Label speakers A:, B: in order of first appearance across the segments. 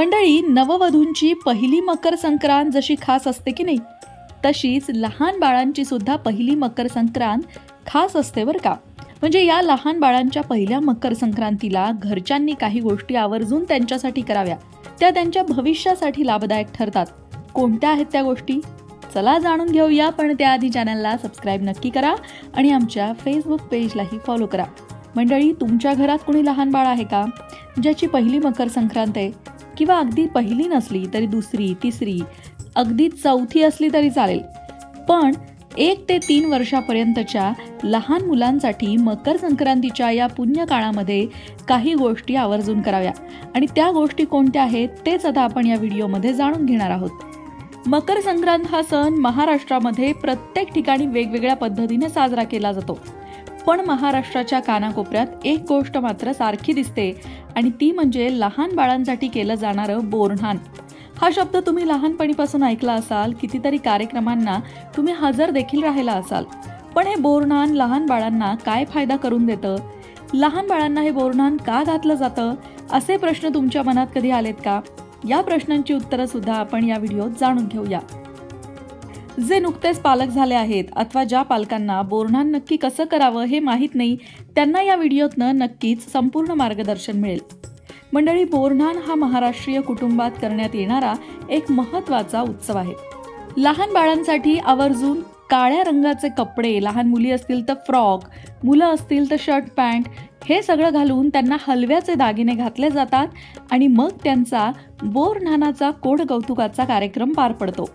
A: मंडळी नववधूंची पहिली मकर संक्रांत जशी खास असते की नाही तशीच लहान बाळांची सुद्धा पहिली मकर संक्रांत खास असते बरं का. म्हणजे या लहान बाळांच्या पहिल्या मकर संक्रांतीला घरच्यांनी काही गोष्टी आवर्जून त्यांच्यासाठी कराव्या. त्या त्यांच्या भविष्यासाठी लाभदायक ठरतात. कोणत्या आहेत त्या गोष्टी? चला जाणून घेऊया पण त्याआधी चॅनलला सबस्क्राईब नक्की करा आणि आमच्या फेसबुक पेजलाही फॉलो करा. मंडळी तुमच्या घरात कोणी लहान बाळ आहे का? ज्याची पहिली मकर संक्रांत आहे किंवा अगदी पहिली नसली तरी दुसरी तिसरी अगदी चौथी असली तरी चालेल. पण एक ते तीन वर्षापर्यंतच्या लहान मुलांसाठी मकर संक्रांतीच्या या पुण्य काळामध्ये काही गोष्टी आवर्जून कराव्या. आणि त्या गोष्टी कोणत्या आहेत तेच आता आपण या व्हिडिओमध्ये जाणून घेणार आहोत. मकर संक्रांत हा सण महाराष्ट्रामध्ये प्रत्येक ठिकाणी वेगवेगळ्या पद्धतीने साजरा केला जातो. पण महाराष्ट्राच्या कानाकोपऱ्यात एक गोष्ट मात्र सारखी दिसते आणि ती म्हणजे लहान बाळांसाठी केलं जाणारं बोरन्हान हा शब्द तुम्ही लहानपणीपासून ऐकला असाल कितीतरी कार्यक्रमांना तुम्ही हजर देखील राहिला असाल. पण हे बोरन्हान लहान बाळांना काय फायदा करून देतं? लहान बाळांना हे बोरन्हान का घातलं जातं? असे प्रश्न तुमच्या मनात कधी आलेत का? या प्रश्नांची उत्तरं सुद्धा आपण या व्हिडिओत जाणून घेऊया. जे नुकतेच पालक झाले आहेत अथवा ज्या पालकांना बोरन्हान नक्की कसं करावं हे माहीत नाही त्यांना या व्हिडिओतनं नक्कीच संपूर्ण मार्गदर्शन मिळेल. मंडळी बोरणान हा महाराष्ट्रीय कुटुंबात करण्यात येणारा एक महत्त्वाचा उत्सव आहे. लहान बाळांसाठी आवर्जून काळ्या रंगाचे कपडे लहान मुली असतील तर फ्रॉक मुलं असतील तर शर्ट पॅन्ट हे सगळं घालून त्यांना हलव्याचे दागिने घातले जातात आणि मग त्यांचा बोरन्हानाचा कोड कौतुकाचा कार्यक्रम पार पडतो.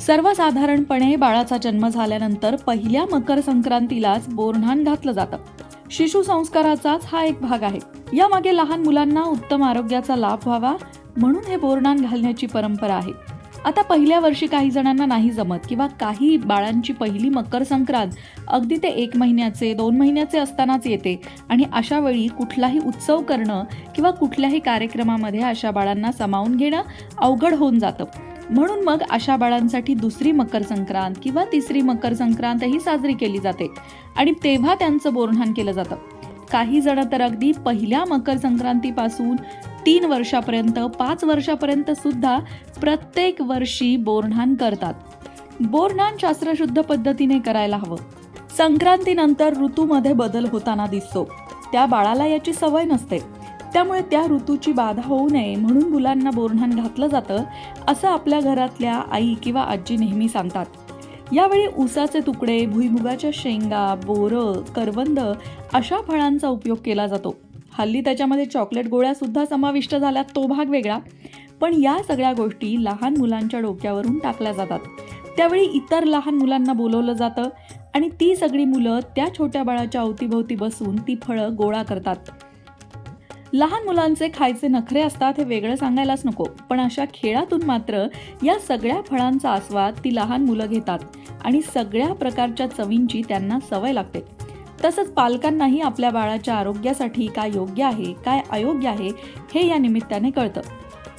A: सर्वसाधारणपणे बाळाचा जन्म झाल्यानंतर पहिल्या मकर संक्रांतीलाच बोरन्हान घातलं जातं. शिशु संस्काराचाच हा एक भाग आहे. यामागे लहान मुलांना उत्तम आरोग्याचा लाभ व्हावा म्हणून हे बोरणान घालण्याची परंपरा आहे. आता पहिल्या वर्षी काही जणांना नाही जमत किंवा काही बाळांची पहिली मकर संक्रांत अगदी ते एक महिन्याचे दोन महिन्याचे असतानाच येते आणि अशा वेळी कुठलाही उत्सव करणं किंवा कुठल्याही कार्यक्रमामध्ये अशा बाळांना सामावून घेणं अवघड होऊन जातं. म्हणून मग अशा बाळांसाठी दुसरी मकर संक्रांत किंवा तिसरी मकर संक्रांत ही साजरी केली जाते. आणि तेव्हा त्यांचं बोरणहान केलं जातं. काही जण तर अगदी पहिल्या मकर संक्रांतीपासून तीन वर्षापर्यंत पाच वर्षापर्यंत सुद्धा प्रत्येक वर्षी बोरन्हान करतात. बोरन्हान शास्त्रशुद्ध पद्धतीने करायला हवं. संक्रांतीनंतर ऋतूमध्ये बदल होताना दिसतो. त्या बाळाला याची सवय नसते. त्यामुळे त्या ऋतूची बाधा होऊ नये म्हणून मुलांना बोरणान घातलं जातं असं आपल्या घरातल्या आई किंवा आजी नेहमी सांगतात. यावेळी ऊसाचे तुकडे भुईमुगाच्या शेंगा बोरं करवंद अशा फळांचा उपयोग केला जातो. हल्ली त्याच्यामध्ये चॉकलेट गोळ्यासुद्धा समाविष्ट झाल्यात तो भाग वेगळा. पण या सगळ्या गोष्टी लहान मुलांच्या डोक्यावरून टाकल्या जातात. त्यावेळी इतर लहान मुलांना बोलवलं जातं आणि ती सगळी मुलं त्या छोट्या बाळाच्या अवतीभोवती बसून ती फळं गोळा करतात. लहान मुलांचे खायचे नखरे असतात हे वेगळं सांगायलाच नको पण अशा खेळातून मात्र या सगळ्या फळांचा आस्वाद ती लहान मुलं घेतात आणि सगळ्या प्रकारच्या चवींची त्यांना सवय लागते. तसंच पालकांनाही आपल्या बाळाच्या आरोग्यासाठी काय योग्य आहे काय अयोग्य आहे हे या निमित्ताने कळतं.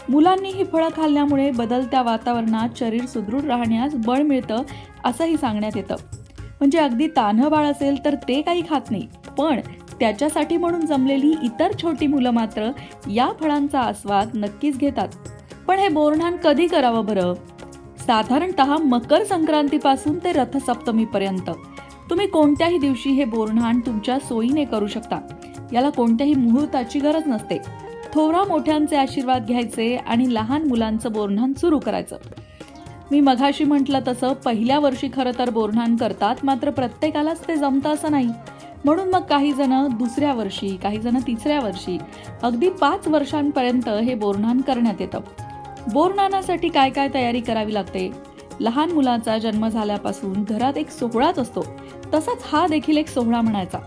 A: मुलांनी ही फळं खाल्ल्यामुळे बदलत्या वातावरणात शरीर सुदृढ राहण्यास बळ मिळतं असंही सांगण्यात येतं. म्हणजे अगदी तान्ह बाळ असेल तर ते काही खात नाही पण त्याच्यासाठी म्हणून जमलेली इतर छोटी मुलं मात्र या फळांचा आस्वाद नक्कीच घेतात. पण हे बोरणान कधी करावं बरं? साधारणतः मकर संक्रांतीपासून ते रथसप्तमीपर्यंत. तुम्ही कोणत्याही दिवशी हे बोरन्हान तुमच्या सोयीने करू शकता. याला कोणत्याही मुहूर्ताची गरज नसते. थोरा मोठ्यांचे आशीर्वाद घ्यायचे आणि लहान मुलांचं बोरन्हान सुरू करायचं. मी मघाशी म्हटलं तसं पहिल्या वर्षी खरं तर बोरन्हान करतात मात्र प्रत्येकालाच ते जमतं असं नाही. म्हणून मग काही जण दुसऱ्या वर्षी काही जण तिसऱ्या वर्षी अगदी पाच वर्षांपर्यंत हे बोरन्हान करण्यात येतं. बोरणानासाठी काय काय तयारी करावी लागते? लहान मुलाचा जन्म झाल्यापासून घरात एक सोहळाच असतो. तसाच हा देखील एक सोहळा म्हणायचा.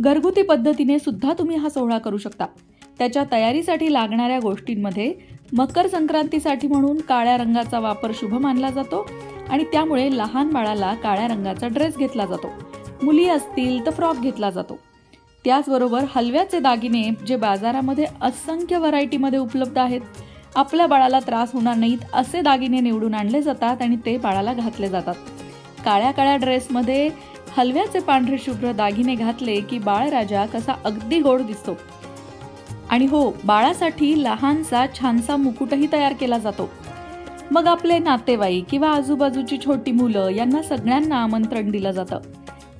A: घरगुती पद्धतीने सुद्धा तुम्ही हा सोहळा करू शकता. त्याच्या तयारीसाठी लागणाऱ्या गोष्टींमध्ये मकर संक्रांतीसाठी म्हणून काळ्या रंगाचा वापर शुभ मानला जातो आणि त्यामुळे लहान बाळाला काळ्या रंगाचा ड्रेस घेतला जातो. मुली असतील तर फ्रॉक घेतला जातो. त्याचबरोबर हलव्याचे दागिने जे बाजारामध्ये असंख्य व्हरायटीमध्ये उपलब्ध आहेत आपल्या बाळाला त्रास होणार नाहीत असे दागिने निवडून आणले जातात आणि ते बाळाला घातले जातात. काळ्या काळ्या ड्रेसमध्ये हलव्याचे पांढरे शुभ्र दागिने घातले की बाळराजा कसा अगदी गोड दिसतो. आणि हो बाळासाठी लहानसा छानसा मुकुटही तयार केला जातो. मग आपले नातेवाईक किंवा आजूबाजूची छोटी मुलं यांना सगळ्यांना आमंत्रण दिलं जातं.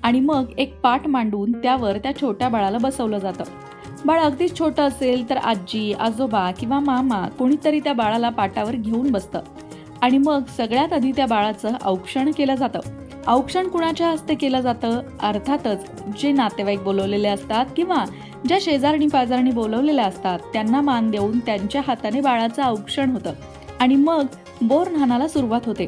A: आणि मग एक पाठ मांडून त्यावर त्या छोट्या बाळाला बसवलं जातं. बाळ अगदीच छोटं असेल तर आजी आजोबा किंवा मामा कोणीतरी त्या बाळाला पाटावर घेऊन बसतं. आणि मग सगळ्यात आधी त्या बाळाचं औक्षण केलं जातं. औक्षण कुणाच्या हस्ते केलं जातं? अर्थातच जे नातेवाईक बोलवलेले असतात किंवा ज्या शेजारणी पाजारणी बोलवलेल्या असतात त्यांना मान देऊन त्यांच्या हाताने बाळाचं औक्षण होतं. आणि मग बोर न्हाणाला सुरुवात होते.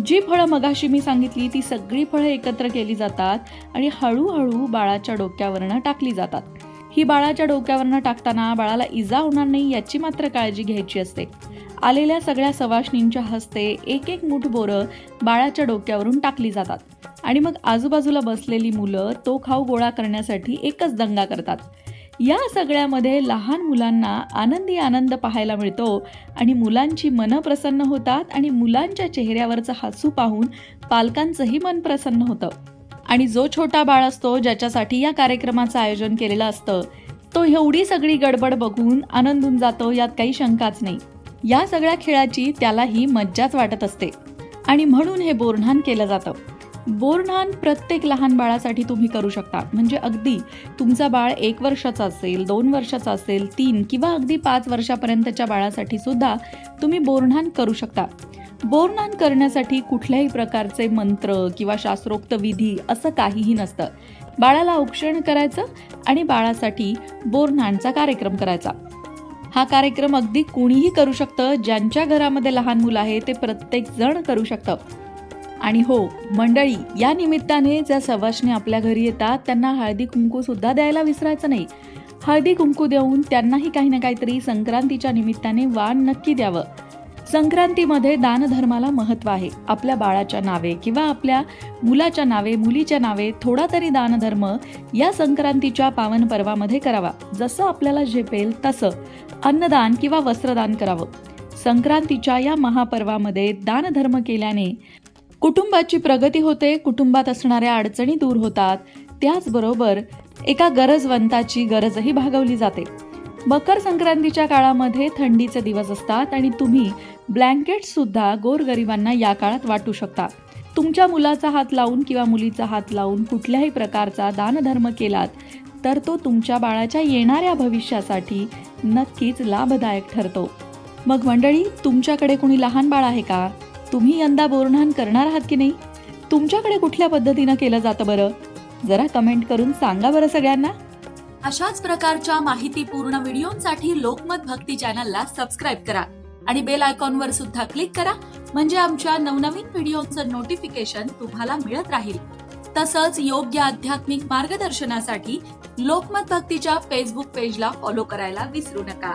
A: जी फळं मगाशी मी सांगितली ती सगळी फळं एकत्र केली जातात आणि हळूहळू बाळाच्या डोक्यावरनं टाकली जातात. ही बाळाच्या डोक्यावरनं टाकताना बाळाला इजा होणार नाही याची मात्र काळजी घ्यायची असते. आलेल्या सगळ्या सवाशणींच्या हस्ते एक एक मुठ बोरं बाळाच्या डोक्यावरून टाकली जातात. आणि मग आजूबाजूला बसलेली मुलं तो खाऊ गोळा करण्यासाठी एकच दंगा करतात. या सगळ्यामध्ये लहान मुलांना आनंदी आनंद पाहायला मिळतो आणि मुलांची मनं प्रसन्न होतात आणि मुलांच्या चेहऱ्यावरचं हसू पाहून पालकांचंही मन प्रसन्न होतं. आणि जो छोटा बाळ असतो ज्याच्यासाठी या कार्यक्रमाचं आयोजन केलेलं असतं तो एवढी सगळी गडबड बघून आनंदून जातो यात काही शंकाच नाही. या सगळ्या खेळाची त्यालाही मज्जाच वाटत असते. आणि म्हणून हे बोरणान केलं जातं. बोरन्हान प्रत्येक लहान बाळासाठी तुम्ही करू शकता. म्हणजे अगदी तुमचा बाळ एक वर्षाचा असेल दोन वर्षाचा असेल तीन किंवा अगदी पाच वर्षापर्यंतच्या बाळासाठी सुद्धा तुम्ही बोरन्हान करू शकता. बोरन्हान करण्यासाठी कुठल्याही प्रकारचे मंत्र किंवा शास्त्रोक्त विधी असं काहीही नसतं. बाळाला औक्षण करायचं आणि बाळासाठी बोरन्हानचा कार्यक्रम करायचा. हा कार्यक्रम अगदी कुणीही करू शकतं. ज्यांच्या घरामध्ये लहान मुलं आहे ते प्रत्येक जण करू शकतं. आणि हो मंडळी या निमित्ताने ज्या सवाशने आपल्या घरी येतात त्यांना हळदी कुंकू सुद्धा द्यायला विसरायचं नाही. हळदी कुंकू देऊन त्यांनाही काही ना काहीतरी संक्रांतीच्या निमित्ताने वाण नक्की द्यावं. संक्रांतीमध्ये दानधर्माला महत्त्व आहे. आपल्या बाळाच्या नावे किंवा आपल्या मुलाच्या नावे मुलीच्या नावे थोडा तरी दानधर्म या संक्रांतीच्या पावन पर्वामध्ये करावा. जसं आपल्याला झेपेल तसं अन्नदान किंवा वस्त्रदान करावं. संक्रांतीच्या या महापर्वामध्ये दानधर्म केल्याने कुटुंबाची प्रगती होते कुटुंबात असणाऱ्या अडचणी दूर होतात. त्याचबरोबर एका गरजवंताची गरजही भागवली जाते. मकर संक्रांतीच्या काळामध्ये थंडीचे दिवस असतात आणि तुम्ही ब्लँकेट सुद्धा गोरगरिबांना या काळात वाटू शकता. तुमच्या मुलाचा हात लावून किंवा मुलीचा हात लावून कुठल्याही प्रकारचा दानधर्म केलात तर तो तुमच्या बाळाच्या येणाऱ्या भविष्यासाठी नक्कीच लाभदायक ठरतो. मग मंडळी तुमच्याकडे कुणी लहान बाळ आहे का? तुम्ही यंदा बोरन्हान करणार आहात की नाही? तुमच्याकडे कुठल्या पद्धतीनं केलं जातं बरं? जरा कमेंट करून सांगा बरं सगळ्यांना.
B: अशाच प्रकारच्या माहितीपूर्ण व्हिडिओंसाठी लोकमत भक्ती चॅनलला सबस्क्राईब करा आणि बेल आयकॉनवर सुद्धा क्लिक करा म्हणजे आमच्या नवनवीन व्हिडिओचं नोटिफिकेशन तुम्हाला मिळत राहील. तसंच योग्य आध्यात्मिक मार्गदर्शनासाठी लोकमत भक्तीच्या फेसबुक पेजला फॉलो करायला विसरू नका.